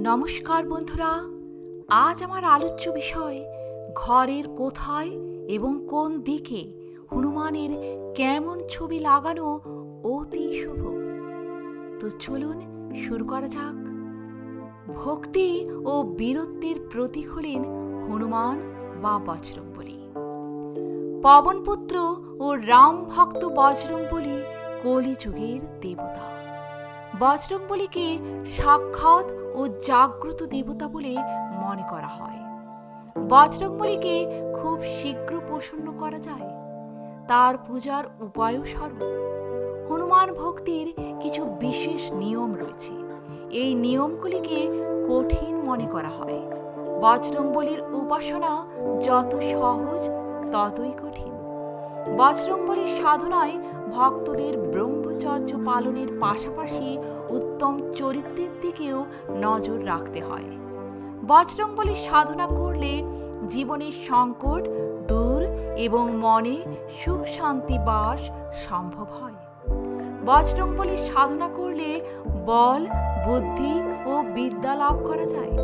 নমস্কার বন্ধুরা, আজ আমার আলোচ্য বিষয় ঘরের কোথায় এবং কোন দিকে হনুমানের কেমন ছবি লাগানো অতি শুভ। তো চলুন শুরু করা যাক। ভক্তি ও বীরত্বের প্রতীক হলেন হনুমান বা বজরংবলী। পবনপুত্র ও রাম ভক্ত বজরংবলী কলিযুগের দেবতা। বজরংবলীকে সাক্ষাৎ ও জাগ্রত দেবতা বলে মনে করা হয়। বজরংবলীকে খুব শীঘ্র প্রসন্ন করা যায়। তার পূজার উপায়ও সরল হনুমান ভক্তির কিছু বিশেষ নিয়ম রয়েছে। এই নিয়মগুলিকে কঠিন মনে করা হয়। বজরংবলীর উপাসনা যত সহজ, ততই কঠিন। বজরংবলীর সাধনায় ভক্তদের ব্রহ্মচর্য পালনের পাশাপাশি উত্তম চরিত্রের দিকেও নজর রাখতে হয়। বজরংবলীর সাধনা করলে জীবনের সংকট দূর এবং মনে সুখ শান্তি বাস সম্ভব হয়। বজরংবলীর সাধনা করলে বল, বুদ্ধি ও বিদ্যা লাভ করা যায়।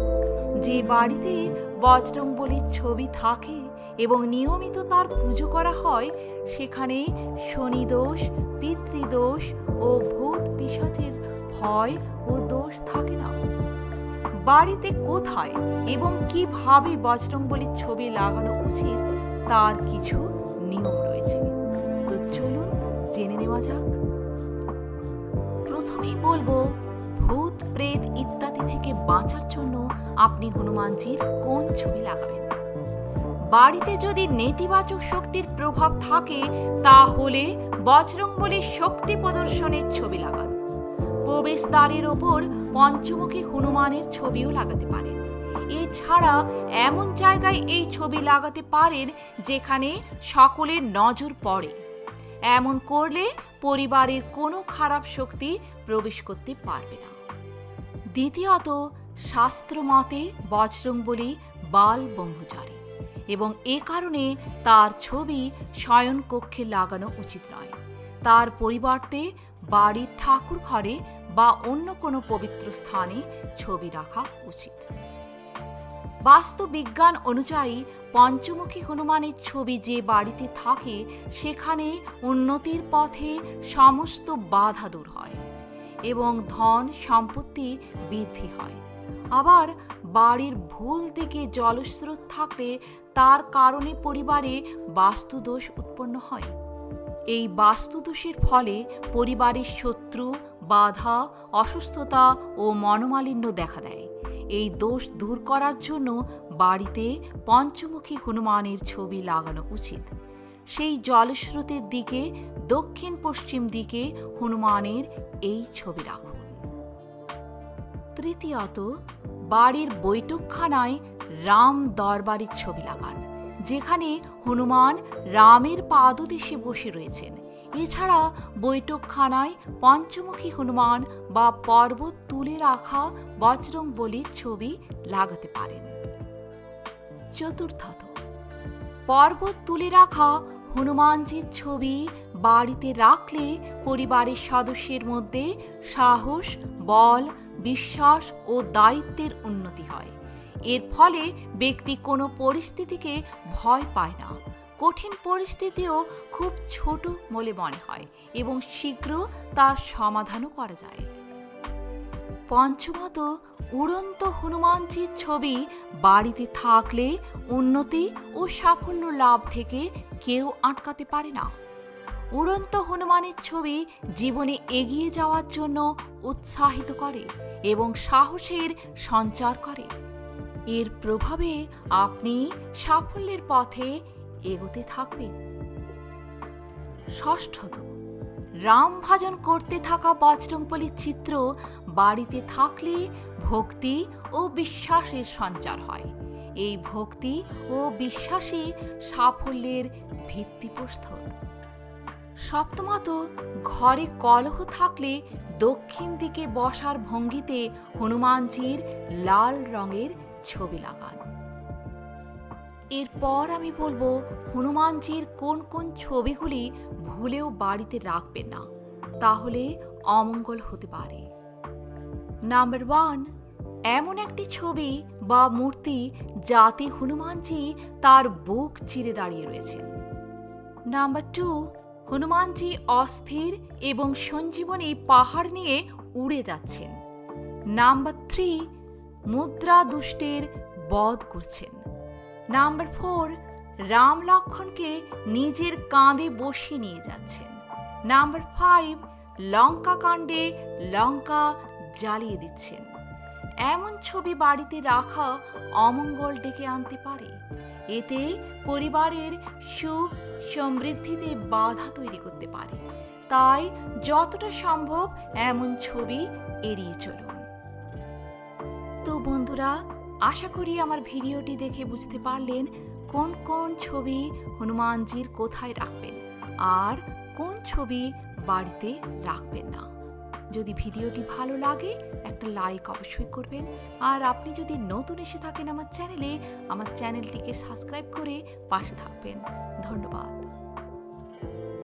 যে বাড়িতে বজরংবলীর ছবি থাকে এবং নিয়মিত তার পুজো করা হয়, সেখানে শনিদোষ, পিতৃদোষ ও ভূত পিশাচের ভয় ও দোষ থাকে না। বাড়িতে কোথায় এবং কীভাবে বজরংবলীর ছবি লাগানো উচিত তার কিছু নিয়ম রয়েছে। তো চলুন জেনে নেওয়া যাক। প্রথমেই বলব, ভূত, প্রেত ইত্যাদি থেকে বাঁচার জন্য আপনি হনুমানজির কোন ছবি লাগাবেন? বাড়িতে যদি নেতিবাচক শক্তির প্রভাব থাকে, তাহলে বজরংবলীর শক্তি প্রদর্শনের ছবি লাগান। প্রবেশদ্বারের ওপর পঞ্চমুখী হনুমানের ছবিও লাগাতে পারেন। এছাড়া এমন জায়গায় এই ছবি লাগাতে পারেন যেখানে সকলের নজর পড়ে। এমন করলে পরিবারের কোনো খারাপ শক্তি প্রবেশ করতে পারবে না। দ্বিতীয়ত শাস্ত্র মতে বজরংবলী বাল ব্রহ্মচারী। এবং এ কারণে তার ছবি শয়ন কক্ষে লাগানো উচিত নয়। তার পরিবর্তে বাড়ির ঠাকুর ঘরে বা অন্য কোনো পবিত্র স্থানে ছবি রাখা উচিত। বাস্তু বিজ্ঞান অনুযায়ী পঞ্চমুখী হনুমানের ছবি যে বাড়িতে থাকে, সেখানে উন্নতির পথে সমস্ত বাধা দূর হয় এবং ধন সম্পত্তি বৃদ্ধি হয়। আবার বাড়ির ভুল দিকে জলস্রোত থাকলে তার কারণে পরিবারে বাস্তুদোষ উৎপন্ন হয়। এই বাস্তুদোষের ফলে পরিবারের শত্রু, বাধা, অসুস্থতা ও মনোমালিন্য দেখা দেয়। এই দোষ দূর করার জন্য বাড়িতে পঞ্চমুখী হনুমানের ছবি লাগানো উচিত। সেই জলস্রোতের দিকে দক্ষিণ পশ্চিম দিকে হনুমানের এই ছবি রাখুন। তৃতীয়ত, বাড়ির বৈঠকখানায় রাম দরবারের ছবি লাগান, যেখানে হনুমান রামের পাদদেশে বসে রয়েছেন। এছাড়া বৈঠকখানায় পঞ্চমুখী হনুমান বা পর্বত তুলে রাখা বজরং বলির ছবি লাগাতে পারেন। চতুর্থত, পর্বত তুলে রাখা হনুমানজির ছবি বাড়িতে রাখলে পরিবারের সদস্যের মধ্যে সাহস, বল, বিশ্বাস ও দায়িত্বের উন্নতি হয়। এর ফলে ব্যক্তি কোনো পরিস্থিতিকে ভয় পায় না। কঠিন পরিস্থিতিও খুব ছোট বলে মনে হয় এবং শীঘ্র তার সমাধানও করা যায়। পঞ্চমত উড়ন্ত হনুমানজির ছবি বাড়িতে থাকলে উন্নতি ও সাফল্য লাভ থেকে কেউ আটকাতে পারে না। উড়ন্ত হনুমানের ছবি জীবনে এগিয়ে যাওয়ার জন্য উৎসাহিত করে এবং সাহসের সঞ্চার করে। এর প্রভাবে আপনি সাফল্যের পথে এগোতে থাকবেন। ষষ্ঠত রাম ভাজন করতে থাকা বজরংবলীর চিত্র বাড়িতে থাকলে ভক্তি ও বিশ্বাসের সঞ্চার হয়। এই ভক্তি ও বিশ্বাসই সাফল্যের ভিত্তিপ্রস্তর সপ্তমত, ঘরে কলহ থাকলে দক্ষিণ দিকে বসার ভঙ্গিতে হনুমানজির লাল রঙের ছবি লাগান। এরপর আমি বলব, হনুমানজির কোন কোন ছবিগুলি ভুলেও বাড়িতে রাখবেন না। তাহলে অমঙ্গল হতে পারে। নাম্বার ওয়ান, এমন একটি ছবি বা মূর্তি যাতে হনুমানজি তার বুক চিরে দাঁড়িয়ে রয়েছেন। নাম্বার টু, হনুমানজি অস্থির এবং সঞ্জীবনী পাহাড় নিয়ে উড়ে যাচ্ছেন। নাম্বার থ্রি মুদ্রা দুষ্টের বধ করছেন। নাম্বার ফোর, রাম লক্ষণকে নিজের কাঁধে বসিয়ে নিয়ে যাচ্ছেন। নাম্বার ফাইভ, লঙ্কা কাণ্ডে লঙ্কা জ্বালিয়ে দিচ্ছেন। এমন ছবি বাড়িতে রাখা অমঙ্গল ডেকে আনতে পারে। এতে পরিবারের সুখ সমৃদ্ধিতে বাধা তৈরি করতে পারে। তাই যতটা সম্ভব এমন ছবি এড়িয়ে চলুন। তো বন্ধুরা আশা করি আমার ভিডিওটি দেখে বুঝতে পারলেন কোন কোন ছবি হনুমানজির কোথায় রাখবেন আর কোন ছবি বাড়িতে রাখবেন না। যদি ভিডিওটি ভালো লাগে, একটা লাইক অবশ্যই করবেন। আর আপনি যদি নতুন এসে থাকেন আমার চ্যানেলে, আমার চ্যানেলটিকে সাবস্ক্রাইব করে পাশে থাকবেন। ধন্যবাদ।